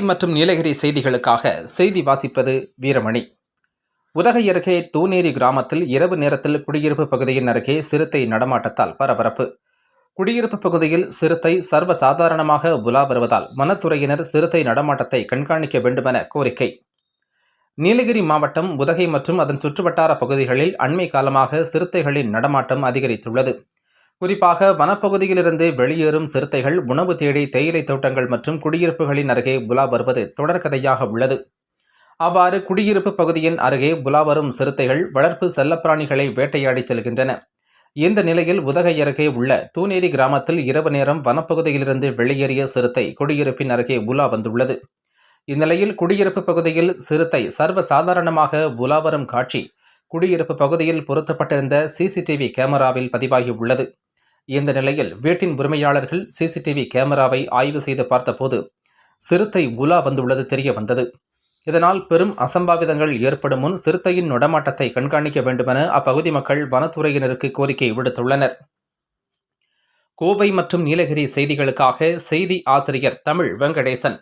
மற்றும் நீலகிரி செய்திகளுக்காக செய்தி வாசிப்பது வீரமணி. உதகை அருகே தூநேரி கிராமத்தில் இரவு நேரத்தில் குடியிருப்பு பகுதியின் அருகே சிறுத்தை நடமாட்டத்தால் பரபரப்பு. குடியிருப்பு பகுதியில் சிறுத்தை சர்வ சாதாரணமாக உலா வருவதால் வனத்துறையினர் சிறுத்தை நடமாட்டத்தை கண்காணிக்க வேண்டுமென கோரிக்கை. நீலகிரி மாவட்டம் உதகை மற்றும் அதன் சுற்றுவட்டார பகுதிகளில் அண்மை காலமாக சிறுத்தைகளின் நடமாட்டம் அதிகரித்துள்ளது. குறிப்பாக வனப்பகுதியிலிருந்து வெளியேறும் சிறுத்தைகள் உணவு தேடி தேயிலை தோட்டங்கள் மற்றும் குடியிருப்புகளின் அருகே உலா வருவது தொடர்கதையாக உள்ளது. அவ்வாறு குடியிருப்பு பகுதியின் அருகே புலா வரும் சிறுத்தைகள் வளர்ப்பு செல்லப்பிராணிகளை வேட்டையாடிச் செல்கின்றன. இந்த நிலையில் உதகை அருகே உள்ள தூநேரி கிராமத்தில் இரவு நேரம் வனப்பகுதியிலிருந்து வெளியேறிய சிறுத்தை குடியிருப்பின் அருகே உலா வந்துள்ளது. இந்நிலையில் குடியிருப்பு பகுதியில் சிறுத்தை சர்வ சாதாரணமாக உலா வரும் காட்சி குடியிருப்பு பகுதியில் பொருத்தப்பட்டிருந்த சிசிடிவி கேமராவில் பதிவாகி உள்ளது இந்த நிலையில் வீட்டின் உரிமையாளர்கள் சிசிடிவி கேமராவை ஆய்வு செய்து பார்த்தபோது சிறுத்தை உலா வந்துள்ளது தெரிய வந்தது. இதனால் பெரும் அசம்பாவிதங்கள் ஏற்படும் முன் சிறுத்தையின் நடமாட்டத்தை கண்காணிக்க வேண்டுமென அப்பகுதி மக்கள் வனத்துறையினருக்கு கோரிக்கை விடுத்துள்ளனர். கோவை மற்றும் நீலகிரி செய்திகளுக்காக செய்தி ஆசிரியர் தமிழ் வெங்கடேசன்.